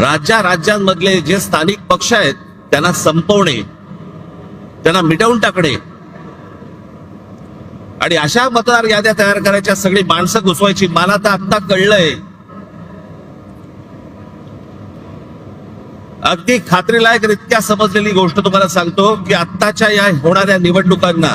राज्या राज्यांमधले जे स्थानिक पक्ष आहेत त्यांना संपवणे त्यांना मिटवून टाकणे. आणि अशा मतदार याद्या तयार करायच्या सगळी माणसं घुसवायची. मला तर आता कळलंय. अगदी खात्रीलायकरित्या समजलेली गोष्ट तुम्हाला सांगतो की आत्ताच्या या होणाऱ्या निवडणुकांना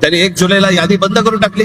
त्यांनी एक जुलैला यादी बंद करून टाकली.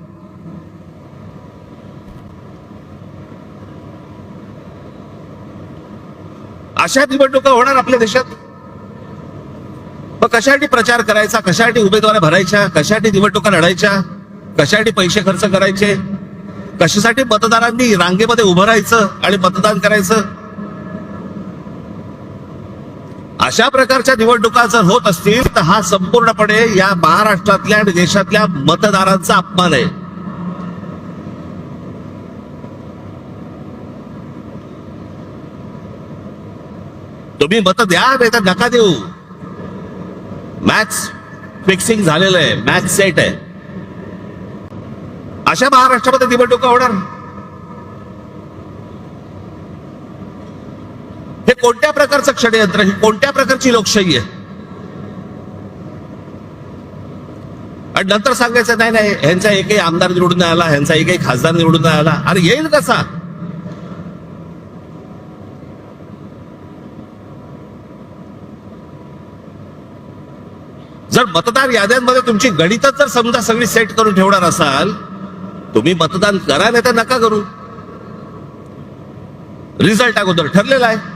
अशा निवडणुका होणार आपल्या देशात? मग कशासाठी प्रचार करायचा? कशासाठी उमेदवार भरायच्या? कशासाठी निवडणुका लढायच्या? कशासाठी पैसे खर्च करायचे? कशासाठी मतदारांनी रांगेमध्ये उभं राहायचं आणि मतदान करायचं? अशा प्रकारच्या निवडणुका जर होत असतील तर हा संपूर्णपणे या महाराष्ट्रातल्या आणि देशातल्या मतदारांचा अपमान आहे. तुम्ही मत द्या नाही तर नका देऊ. मॅथ्स फिक्सिंग झालेलं आहे. मॅथ सेट आहे. अशा महाराष्ट्रामध्ये निवडणुका होणार. हे कोणत्या प्रकारचं षडयंत्र ही कोणत्या प्रकारची लोकशाही आहे? आणि नंतर सांगायचं नाही नाही ह्यांचा एकही आमदार निवडून आला ह्यांचा एकही खासदार निवडून आला. अरे येईल कसा? जर मतदार याद्यांमध्ये तुमची गणितच जर समजा सगळी सेट करून ठेवणार असाल तुम्ही मतदान करा नाही तर नका करू. रिझल्ट अगोदर ठरलेला आहे.